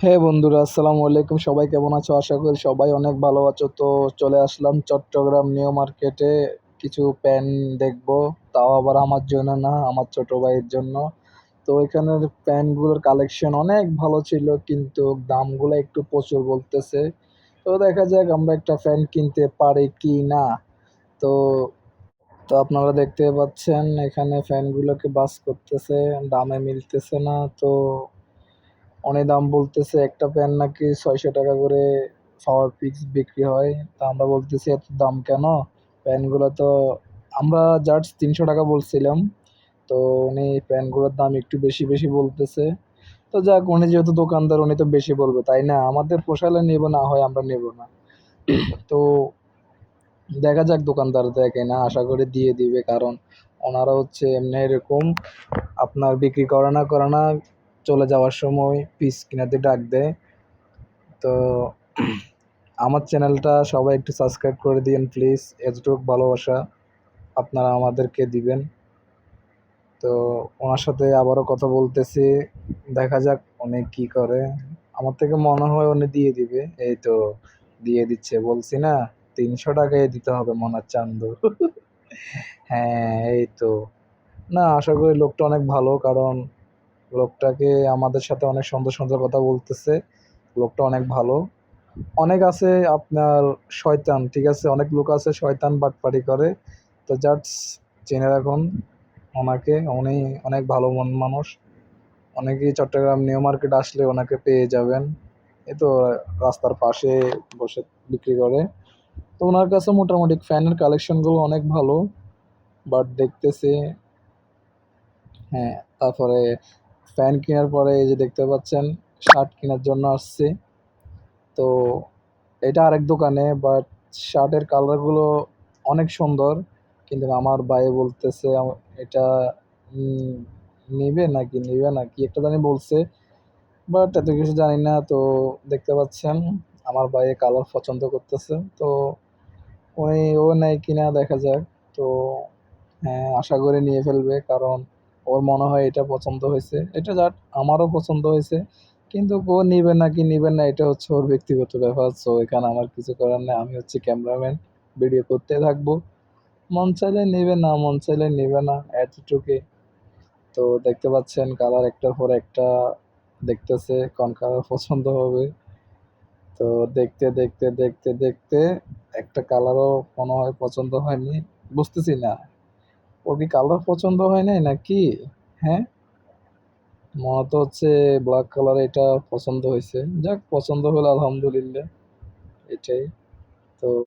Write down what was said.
হে বন্ধুরা, আসসালামু আলাইকুম। সবাই কেমন আছো? আশা করি সবাই অনেক ভালো আছো। তো চলে আসলাম চট্টগ্রাম নিউ মার্কেটে। কিছু প্যান দেখব। তাও আবার আমার জন্য না, আমার ছোট ভাইয়ের জন্য। তো এখানের প্যান্টগুলোর কালেকশন অনেক ভালো ছিল, কিন্তু দামগুলো একটু প্রচুর বলতেছে। তো দেখা যাক আমরা একটা ফ্যান কিনতে পারি কি না। তো তো আপনারা দেখতে পাচ্ছেন, এখানে ফ্যানগুলোকে বাস করতেছে, দামে মিলতেছে না। তো অনেক দাম বলতেছে, একটা প্যান নাকি ছয়শো টাকা করে পাওয়ার পিক্স বিক্রি হয়? তা আমরা বলতেছি, এত দাম কেন? প্যান্টগুলো তো, আমরা জাস্ট তিনশো টাকা বলছিলাম। তো উনি প্যান্টগুলোর দাম একটু বেশি বেশি বলতেছে। তো যাক, উনি যেহেতু দোকানদার, উনি তো বেশি বলবে, তাই না? আমাদের পোষালে নেব না হয় আমরা নেব না। তো দেখা যাক দোকানদার দেখে না, আশা করি দিয়ে দিবে, কারণ ওনারা হচ্ছে এমনি এরকম আপনার বিক্রি করে না করে না চলে যাওয়ার সময় পিস কিনাতে ডাক দেয়। তো আমার চ্যানেলটা সবাই একটু সাবস্ক্রাইব করে দিন প্লিজ এতটুকু ভালোবাসা আপনারা আমাদেরকে দিবেন। তো ওনার সাথে আবারও কথা বলতেছি দেখা যাক উনি কী করে। আমার থেকে মনে হয় উনি দিয়ে দিবে এই তো দিয়ে দিচ্ছে। বলছি না তিনশো টাকায় দিতে হবে মনার চান্দু। হ্যাঁ এই তো। না আশা করি লোকটা অনেক ভালো কারণ লোকটাকে আমাদের সাথে অনেক সুন্দর সুন্দর কথা বলতেছে। লোকটা অনেক ভালো। অনেক আছে আপনার শয়তান, ঠিক আছে? অনেক লোক আছে শয়তান বাটপাটি করে। তো জাস্ট জেনে রাখুন, ওনাকে। উনি অনেক ভালো মন মানুষ। অনেকেই চট্টগ্রাম নিউ মার্কেট আসলে ওনাকে পেয়ে যাবেন। এই তো রাস্তার পাশে বসে বিক্রি করে। তো ওনার কাছে মোটামুটি ফ্যানের কালেকশনগুলো অনেক ভালো। বাট দেখতেছি হ্যাঁ তারপরে ফ্যান কেনার পরে এই যে দেখতে পাচ্ছেন শার্ট কেনার জন্য আসছি। তো এটা আরেক দোকানে বাট শার্টের কালারগুলো অনেক সুন্দর। কিন্তু আমার ভাই বলতেছে এটা নিবে নাকি, নিবে না, কি একটা জানি বলছে। বাট এত কিছু জানি না, তো দেখতে পাচ্ছেন, আমার ভাইয়ে কালার পছন্দ করতেছে। তো ওই ও নেয় কিনা দেখা যাক। তো হ্যাঁ আশা করে নিয়ে ফেলবে, কারণ ওর মনে হয় এটা পছন্দ হয়েছে। এটা যাক আমারও পছন্দ হয়েছে। কিন্তু ও নিবে না কি নিবে না, এটা হচ্ছে ওর ব্যক্তিগত ব্যাপার। সো এখানে আমার কিছু করার নেই। আমি হচ্ছে ক্যামেরাম্যান ভিডিও করতে থাকব। মন চাইলে নেবে না, মন চাইলে নেবে না, এতটুকুই। তো দেখতে পাচ্ছেন কালার একটার পর একটা দেখতেছে, কোন কালার পছন্দ হবে। তো দেখতে দেখতে দেখতে দেখতে একটা কালারও মনে হয় পছন্দ হয়নি। বুঝতেছি না। ওর কি কালার পছন্দ হয় নাই নাকি? হ্যাঁ? মনে তো হচ্ছে ব্ল্যাক কালার এটা পছন্দ হয়েছে। যাক, পছন্দ হলো আলহামদুলিল্লাহ, এটাই। তো